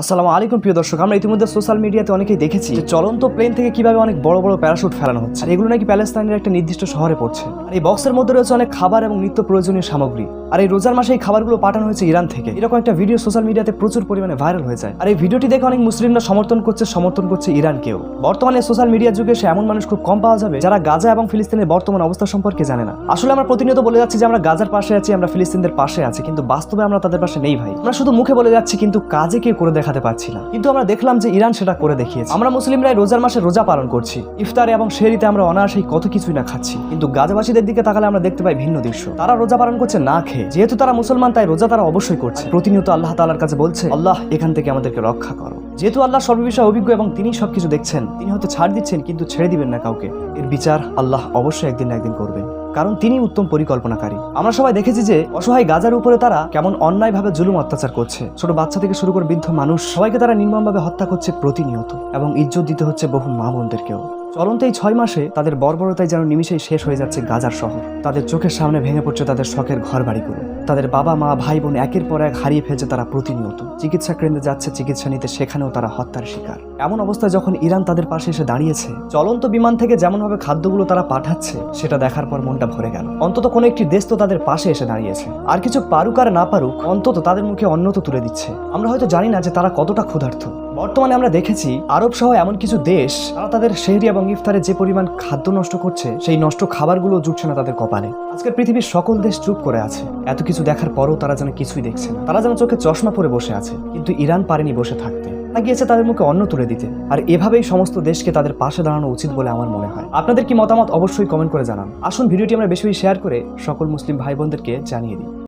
আসসালামু আলাইকুম প্রিয় দর্শক, আমরা ইতিমধ্যে সোশ্যাল মিডিয়াতে অনেকেই দেখেছি যে চলন্ত প্লেন থেকে কীভাবে অনেক বড় বড় প্যারাশুট ফেলানো হচ্ছে। আর এগুলো নাকি প্যালেস্তাইনের একটা নির্দিষ্ট শহরে পড়ছে। আর এই বক্সের মধ্যে রয়েছে অনেক খাবার এবং নিত্য প্রয়োজনীয় সামগ্রী। আর এই রোজার মাসে এই খাবারগুলো পাঠানো হয়েছে ইরান থেকে। এরকম একটা ভিডিও সোশ্যাল মিডিয়াতে প্রচুর পরিমাণে ভাইরাল হয়ে যায়। আর এই ভিডিওটি দেখে অনেক মুসলিমরা সমর্থন করছে সমর্থন করছে ইরানকেও বর্তমানে সোশ্যাল মিডিয়ার যুগে সে এমন মানুষ খুব কম পাওয়া যাবে যারা গাজা এবং ফিলিস্তিনের বর্তমান অবস্থা সম্পর্কে জানে না। আসলে আমরা প্রতিনিয়ত বলে যাচ্ছি যে আমরা গাজার পাশে আছি, আমরা ফিলিস্তিনদের পাশে আছি, কিন্তু বাস্তবে আমরা তাদের পাশে নেই ভাই। আমরা শুধু মুখে বলে যাচ্ছি, কিন্তু কাজে কেউ করে দেখাতে পারছি না। কিন্তু আমরা দেখলাম যে ইরান সেটা করে দেখিয়েছে। আমরা মুসলিমরা এই রোজার মাসে রোজা পালন করছি। ইফতারে এবং শেরিতে আমরা অনায়াসেই কত কিছুই না খাচ্ছি। কিন্তু গাজাবাসীদের দিকে তাকালে আমরা দেখতে পাই ভিন্ন দৃশ্য। তারা রোজা পালন করছে না খেয়ে। যেহেতু তারা মুসলমান, তাই রোজা তারা অবশ্যই করছে। প্রতিনিয়ত আল্লাহ তালার কাছে বলছে, আল্লাহ, এখান থেকে আমাদেরকে রক্ষা করো। যেহেতু আল্লাহ সর্ববিষয়ে অভিজ্ঞ এবং তিনি সবকিছু দেখছেন, তিনি হয়তো ছাড় দিচ্ছেন, কিন্তু ছেড়ে দিবেন না কাউকে। এর বিচার আল্লাহ অবশ্যই একদিন না একদিন করবেন। কারণ তিনি উত্তম পরিকল্পনাকারী। আমরা সবাই দেখেছি যে অসহায় গাজার উপরে তারা কেমন অন্যায় ভাবে জুলুম অত্যাচার করছে। ছোট বাচ্চা থেকে শুরু করে বৃদ্ধ মানুষ সবাইকে তারা নির্মমভাবে হত্যা করছে প্রতিনিয়ত এবং ইজ্জত দিতে হচ্ছে বহু মা বোনদেরকেও। চলন্ত এই ছয় মাসে তাদের বর্বরতায় যেন নিমিশেই শেষ হয়ে যাচ্ছে গাজার শহর। তাদের চোখের সামনে ভেঙে পড়ছে তাদের শখের ঘর বাড়িগুলো তাদের বাবা, মা, ভাই বোন একের পর এক হারিয়ে ফেলছে তারা প্রতিনিয়ত। চিকিৎসা কেন্দ্রে যাচ্ছে, চিকিৎসা নিতে সেখানেও তারা হত্যার শিকার। এমন অবস্থায় যখন ইরান তাদের পাশে এসে দাঁড়িয়েছে, চলন্ত বিমান থেকে যেমনভাবে খাদ্যগুলো তারা পাঠাচ্ছে, সেটা দেখার পর মনটা ভরে গেল। অন্তত কোনো একটি দেশ তো তাদের পাশে এসে দাঁড়িয়েছে। আর কিছু পারুক আর না পারুক, অন্তত তাদের মুখে অন্ন তো তুলে দিচ্ছে। আমরা হয়তো জানি না যে তারা কতটা ক্ষুধার্ত। বর্তমানে আমরা দেখেছি আরব সহ এমন কিছু দেশ, তারা তাদের শেহরি এবং ইফতারে যে পরিমাণ খাদ্য নষ্ট করছে, সেই নষ্ট খাবারগুলো জুটছে না তাদের কপালে। আজকের পৃথিবীর সকল দেশ চুপ করে আছে। এত কিছু দেখার পরও তারা যেন কিছুই দেখছে না। তারা যেন চোখে চশমা পরে বসে আছে, কিন্তু ইরান পারেনি বসে থাকতে। গিয়েছে তাদের মুখে অন্ন তুলে দিতে। আর এভাবেই সমস্ত দেশকে তাদের পাশে দাঁড়ানো উচিত বলে আমার মনে হয়। আপনাদের কি মতামত অবশ্যই কমেন্ট করে জানান। আসুন ভিডিওটি আমরা বেশি শেয়ার করে সকল মুসলিম ভাই বোনদেরকে জানিয়ে দিই।